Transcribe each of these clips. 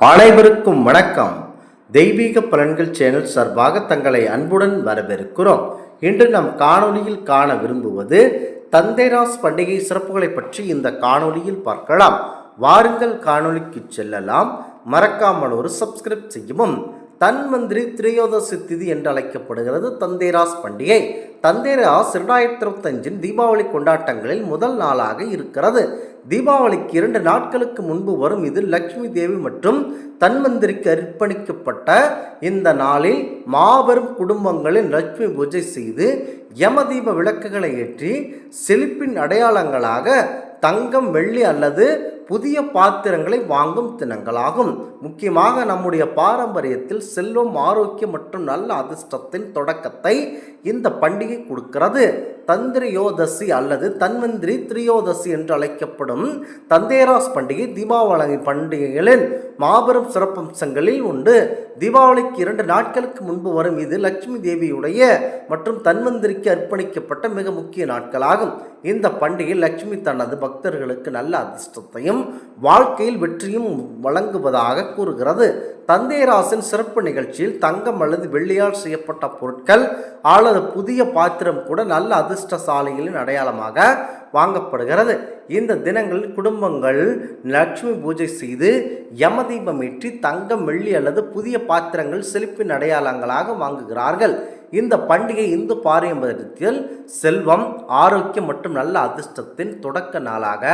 அனைவருக்கும் வணக்கம். தெய்வீக பலன்கள் சேனல் சார்பாக தங்களை அன்புடன் வரவேற்கிறோம். இன்று நம் காணொலியில் காண விரும்புவது தந்தைராஸ் பண்டிகை சிறப்புகளை பற்றி இந்த காணொளியில் பார்க்கலாம். வாருங்கள் காணொலிக்கு செல்லலாம். மறக்காமல் ஒரு சப்ஸ்கிரைப் செய்யவும். தன்வந்திரி திரையோதசி திதி என்று அழைக்கப்படுகிறது தந்தேராஸ் பண்டிகை. தந்தேராஸ் இரண்டாயிரத்தி இருபத்தஞ்சின் தீபாவளி கொண்டாட்டங்களில் முதல் நாளாக இருக்கிறது. தீபாவளிக்கு இரண்டு நாட்களுக்கு முன்பு வரும் இது லக்ஷ்மி தேவி மற்றும் தன்வந்திரிக்கு அர்ப்பணிக்கப்பட்ட இந்த நாளில் மாபெரும் குடும்பங்களில் லட்சுமி பூஜை செய்து யமதீப விளக்குகளை ஏற்றி செழிப்பின் அடையாளங்களாக தங்கம் வெள்ளி அல்லது புதிய பாத்திரங்களை வாங்கும் தினங்களாகும். முக்கியமாக நம்முடைய பாரம்பரியத்தில் செல்வம் ஆரோக்கியம் மற்றும் நல்ல அதிர்ஷ்டத்தின் தொடக்கத்தை இந்த பண்டிகை கொடுக்கிறது. தந்திரியோதசி அல்லது தன்வந்திரி திரியோதசி என்று அழைக்கப்படும் தந்தேராஸ் பண்டிகை தீபாவளி பண்டிகைகளின் மாபெரும் சிறப்பம்சங்களில் உண்டு. தீபாவளிக்கு இரண்டு நாட்களுக்கு முன்பு வரும் இது லட்சுமி தேவியுடைய மற்றும் தன்வந்திரிக்கு அர்ப்பணிக்கப்பட்ட மிக முக்கிய நாட்களாகும். இந்த பண்டிகை லட்சுமி தனது பக்தர்களுக்கு நல்ல அதிர்ஷ்டத்தையும் வாழ்க்கையில் வெற்றியும் வழங்குவதாக கூறுகிறது. தந்தேராசின் சிறப்பு நிகழ்ச்சியில் தங்கம் அல்லது வெள்ளியால் செய்யப்பட்ட பொருட்கள் அல்லது புதிய பாத்திரம் கூட நல்ல அதிர்ஷ்டசாலைகளின் அடையாளமாக வாங்கப்படுகிறது. இந்த தினங்களில் குடும்பங்கள் லட்சுமி பூஜை செய்து யமதீபம் ஏற்றி தங்கம் வெள்ளி அல்லது புதிய பாத்திரங்கள் செழிப்பின் அடையாளங்களாக வாங்குகிறார்கள். இந்த பண்டிகை இந்து பாரம்பரியத்தில் செல்வம் ஆரோக்கியம் மற்றும் நல்ல அதிர்ஷ்டத்தின் தொடக்க நாளாக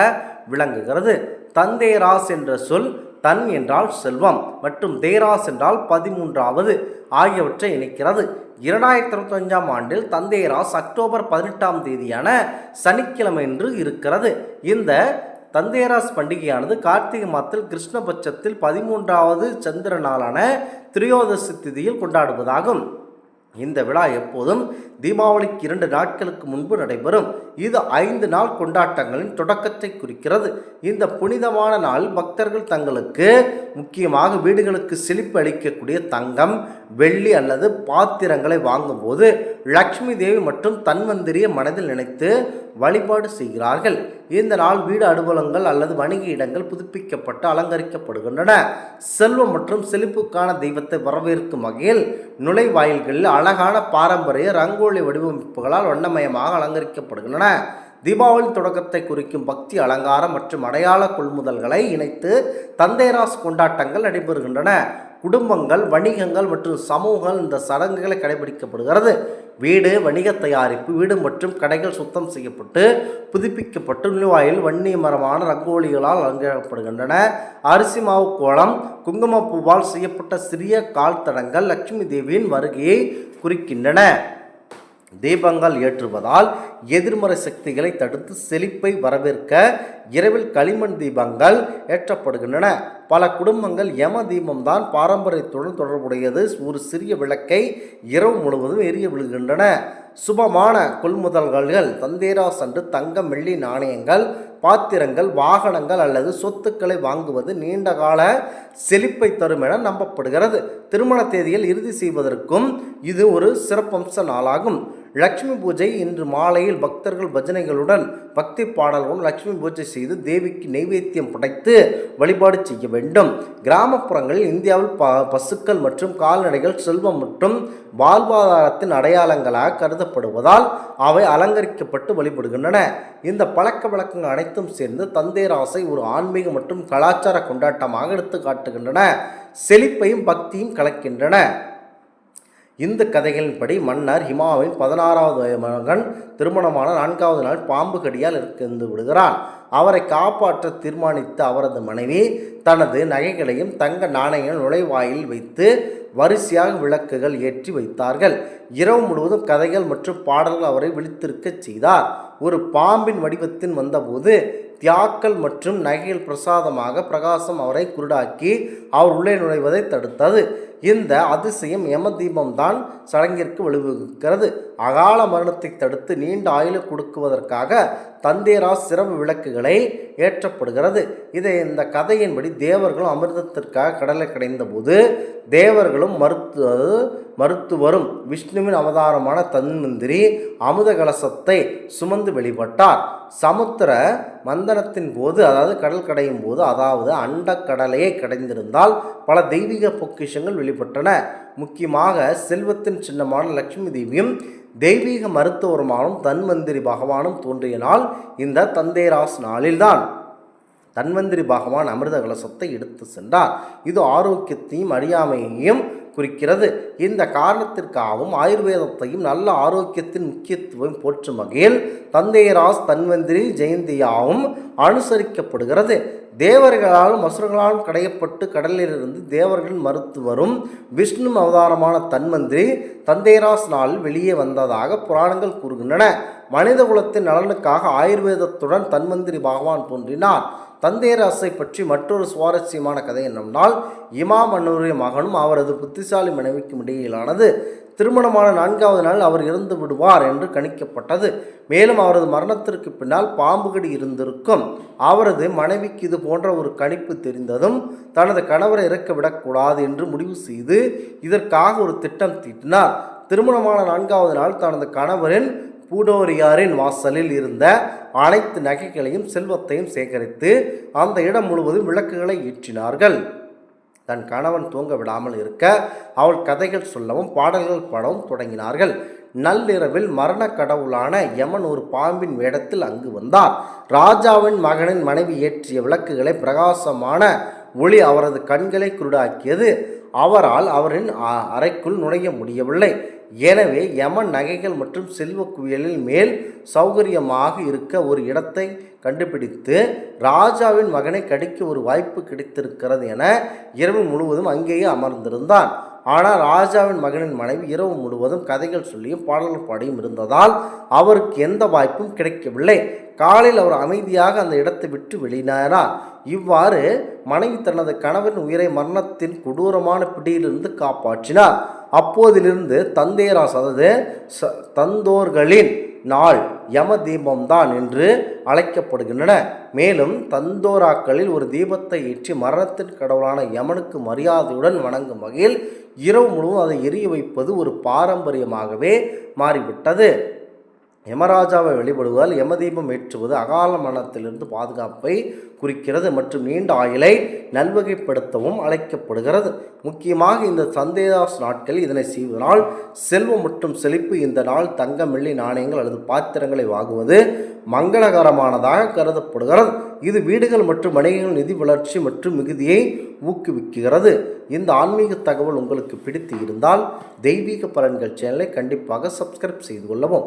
விளங்குகிறது. தந்தேராஸ் என்ற சொல் தன் என்றால் செல்வம் மற்றும் தேராஸ் என்றால் பதிமூன்றாவது ஆகியவற்றை இணைக்கிறது. இரண்டாயிரத்தி இருபத்தஞ்சாம் ஆண்டில் தந்தேராஸ் அக்டோபர் பதினெட்டாம் தேதியான சனிக்கிழமை என்று இருக்கிறது. இந்த தந்தேராஸ் பண்டிகையானது கார்த்திகை மாதத்தில் கிருஷ்ணபட்சத்தில் பதிமூன்றாவது சந்திர நாளான திரியோதசி திதியில் கொண்டாடுவதாகும். இந்த விழா எப்போதும் தீபாவளிக்கு இரண்டு நாட்களுக்கு முன்பு நடைபெறும். இது ஐந்து நாள் கொண்டாட்டங்களின் தொடக்கத்தை குறிக்கிறது. இந்த புனிதமான நாள் பக்தர்கள் தங்களுக்கு முக்கியமாக வீடுகளுக்கு செழிப்பு அளிக்கக்கூடிய தங்கம் வெள்ளி அல்லது பாத்திரங்களை வாங்கும்போது லக்ஷ்மி தேவி மற்றும் தன்வந்திரியை மனதில் நினைத்து வழிபாடு செய்கிறார்கள். இந்த நாள் வீடு அலுவலகங்கள் அல்லது வணிக இடங்கள் புதுப்பிக்கப்பட்டு அலங்கரிக்கப்படுகின்றன. செல்வம் மற்றும் செழிப்புக்கான தெய்வத்தை வரவேற்கும் வகையில் நுழைவாயில்களில் அழகான பாரம்பரிய ரங்கோலி வடிவமைப்புகளால் வண்ணமயமாக அலங்கரிக்கப்படுகின்றன. தீபாவளி தொடக்கத்தை குறிக்கும் பக்தி அலங்காரம் மற்றும் அடையாள கொள்முதல்களை இணைத்து தந்தேராஸ் கொண்டாட்டங்கள் நடைபெறுகின்றன. குடும்பங்கள் வணிகங்கள் மற்றும் சமூகங்கள் இந்த சடங்குகளை கடைபிடிக்கப்படுகிறது. வீடு வணிக தயாரிப்பு வீடு மற்றும் கடைகள் சுத்தம் செய்யப்பட்டு புதுப்பிக்கப்பட்டு நுழைவாயில் வன்னிய மரமான ரங்கோலிகளால் அலங்கரிக்கப்படுகின்றன. அரிசி மாவு கோலம் குங்குமப்பூவால் செய்யப்பட்ட சிறிய கால் தடங்கள் லட்சுமி தேவியின் வருகையை குறிக்கின்றன. தீபங்கள் ஏற்றுவதால் எதிர்மறை சக்திகளை தடுத்து செழிப்பை வரவேற்க இரவில் களிமண் தீபங்கள் ஏற்றப்படுகின்றன. பல குடும்பங்கள் யம தீபம்தான் பாரம்பரியத்துடன் தொடர்புடையது. ஒரு சிறிய விளக்கை இரவு முழுவதும் எரிய விழுகின்றன. சுபமான கொள்முதல்கள் தந்தேரா சென்று தங்கம் வெள்ளி நாணயங்கள் பாத்திரங்கள் வாகனங்கள் அல்லது சொத்துக்களை வாங்குவது நீண்டகால செழிப்பை தரும் என நம்பப்படுகிறது. திருமண தேதியில் இறுதி செய்வதற்கும் இது ஒரு சிறப்பம்ச நாளாகும். லக்ஷ்மி பூஜை இன்று மாலையில் பக்தர்கள் பஜனைகளுடன் பக்தி பாடல்களுடன் லட்சுமி பூஜை செய்து தேவிக்கு நைவேத்தியம் படைத்து வழிபாடு செய்ய வேண்டும். கிராமப்புறங்களில் இந்தியாவில் ப பசுக்கள் மற்றும் கால்நடைகள் செல்வம் மற்றும் வாழ்வாதாரத்தின் அடையாளங்களாக கருதப்படுவதால் அவை அலங்கரிக்கப்பட்டு வழிபடுகின்றன. இந்த பழக்க வழக்கங்கள் அனைத்தும் சேர்ந்து தந்தேராசை ஒரு ஆன்மீக மற்றும் கலாச்சார கொண்டாட்டமாக எடுத்து காட்டுகின்றன செழிப்பையும் பக்தியும் கலக்கின்றன. இந்து கதைகளின்படி மன்னர் ஹிமாவின் பதினாறாவது மகன் திருமணமான நான்காவது நாள் பாம்பு கடியால் இருந்து விடுகிறான். அவரை காப்பாற்ற தீர்மானித்த அவரது மனைவி தனது நகைகளையும் தங்க நாணயங்கள் நுழைவாயில் வைத்து வரிசையாக விளக்குகள் ஏற்றி வைத்தார்கள். இரவு முழுவதும் கதைகள் மற்றும் பாடல்கள் அவரை விழித்திருக்கச் செய்தார். ஒரு பாம்பின் வடிவத்தில் வந்தபோது தியாக்கள் மற்றும் நகைகள் பிரசாதமாக பிரகாசம் அவரை குருடாக்கி அவர் உள்ளே நுழைவதை தடுத்தது. இந்த அதிசயம் யம தீபம் தான் சடங்கிற்கு வழிவகுக்கிறது. அகால மரணத்தை தடுத்து நீண்ட ஆயுளை கொடுக்குவதற்காக தந்தேராஸ் சிறப்பு விளக்குகளை ஏற்றப்படுகிறது. இதை இந்த கதையின்படி தேவர்களும் அமிர்தத்திற்காக கடலை கடைந்தபோது தேவர்களும் மறுத்து மருத்துவரும் விஷ்ணுவின் அவதாரமான தன்மந்திரி அமுத கலசத்தை சுமந்து வெளிப்பட்டார். சமுத்திர மந்தனத்தின் போது அதாவது கடல் கடையும் போது அதாவது அண்டக்கடலையே கடைந்திருந்தால் பல தெய்வீக பொக்கிஷங்கள் வெளிப்பட்டன. முக்கியமாக செல்வத்தின் சின்னமான லட்சுமி தேவியும் தெய்வீக மருத்துவருமானும் தன்வந்திரி பகவானும் தோன்றியனால் இந்த தந்தேராஸ் நாளில்தான். தன்வந்திரி பகவான் அமிர்த கலசத்தை எடுத்து சென்றார். இது ஆரோக்கியத்தையும் அறியாமையையும் குறிக்கிறது. இந்த காரணத்திற்காகவும் ஆயுர்வேதத்தையும் நல்ல ஆரோக்கியத்தின் முக்கியத்துவம் போற்றும் வகையில் தந்தையராஸ் தன்வந்திரி ஜெயந்தியாவும் அனுசரிக்கப்படுகிறது. தேவர்களாலும் அசுரர்களாலும் கடையப்பட்டு கடலிலிருந்து தேவர்கள் மருத்துவரும் விஷ்ணு அவதாரமான தன்வந்திரி தந்தேராஸ் நாளில் வெளியே வந்ததாக புராணங்கள் கூறுகின்றன. மனித குலத்தின் நலனுக்காக ஆயுர்வேதத்துடன் தன்வந்திரி பகவான் தோன்றினார். தந்தேராசை பற்றி மற்றொரு சுவாரஸ்யமான கதை என்னவென்றால் இமா மன்னருடைய மகனும் அவரது புத்திசாலி மனைவிக்கும் இடையிலானது. திருமணமான நான்காவது நாள் அவர் இறந்து விடுவார் என்று கணிக்கப்பட்டது. மேலும் அவரது மரணத்திற்கு பின்னால் பாம்புகடி இருந்திருக்கும். அவரது மனைவிக்கு இது போன்ற ஒரு கணிப்பு தெரிந்ததும் தனது கணவரை இறக்க விடக்கூடாது என்று முடிவு செய்து இதற்காக ஒரு திட்டம் தீட்டினார். திருமணமான நான்காவது நாள் தனது கணவரின் பூடோரியாரின் வாசலில் இருந்த அனைத்து நகைகளையும் செல்வத்தையும் சேகரித்து அந்த இடம் முழுவதும் விளக்குகளை ஏற்றினார்கள். தன் கணவன் தூங்க விடாமல் இருக்க அவள் கதைகள் சொல்லவும் பாடல்கள் பாடவும் தொடங்கினார்கள். நள்ளிரவில் மரண கடவுளான யமன் ஒரு பாம்பின் வேடத்தில் அங்கு வந்தார். ராஜாவின் மகனின் மனைவி ஏற்றிய விளக்குகளை பிரகாசமான ஒளி அவரது கண்களை குருடாக்கியது. அவரால் அவரின் அ- அறைக்குள் நுழைய முடியவில்லை. எனவே யமன் நகைகள் மற்றும் செல்வ குவியலில் மேல் சௌகரியமாக இருக்க ஒரு இடத்தை கண்டுபிடித்து ராஜாவின் மகனை கடிக்க ஒரு வாய்ப்பு கிடைத்திருக்கிறது என இரவு முழுவதும் அங்கேயே அமர்ந்திருந்தான். ஆனால் ராஜாவின் மகனின் மனைவி இரவு முழுவதும் கதைகள் சொல்லியும் பாடல்கள் பாடியும் இருந்ததால் அவருக்கு எந்த வாய்ப்பும் கிடைக்கவில்லை. காலையில் அவர் அமைதியாக அந்த இடத்தை விட்டு வெளியினாரார் இவ்வாறு மனைவி தனது கணவரின் உயிரை மரணத்தின் கொடூரமான பிடியிலிருந்து காப்பாற்றினார். அப்போதிலிருந்து தந்தேராஸ் அதாவது ச- தந்தோர்களின் நாள் யம தீபம்தான் என்று அழைக்கப்படுகின்றன. மேலும் தந்தோராக்களில் ஒரு தீபத்தை ஏற்றி மரணத்தின் கடவுளான யமனுக்கு மரியாதையுடன் வணங்கும் வகையில் இரவு முழுவதும் அதை எரிய வைப்பது ஒரு பாரம்பரியமாகவே மாறிவிட்டது. யமராஜாவை வழிபடுவதால் யமதீபம் ஏற்றுவது அகால மரணத்திலிருந்து பாதுகாப்பை குறிக்கிறது மற்றும் நீண்ட ஆயுளை நல்வகைப்படுத்தவும் அழைக்கப்படுகிறது. முக்கியமாக இந்த சந்தேதாஸ் நாட்கள் இதனை செய்வதனால் செல்வம் மற்றும் செழிப்பு இந்த நாள் தங்கம் வெள்ளி நாணயங்கள் அல்லது பாத்திரங்களை வாங்குவது மங்களகரமானதாக கருதப்படுகிறது. இது வீடுகள் மற்றும் வணிகங்கள் நிதி வளர்ச்சி மற்றும் மிகுதியை ஊக்குவிக்கிறது. இந்த ஆன்மீக தகவல் உங்களுக்கு பிடித்து இருந்தால் தெய்வீக பலன்கள் சேனலை கண்டிப்பாக சப்ஸ்கிரைப் செய்து கொள்ளவும்.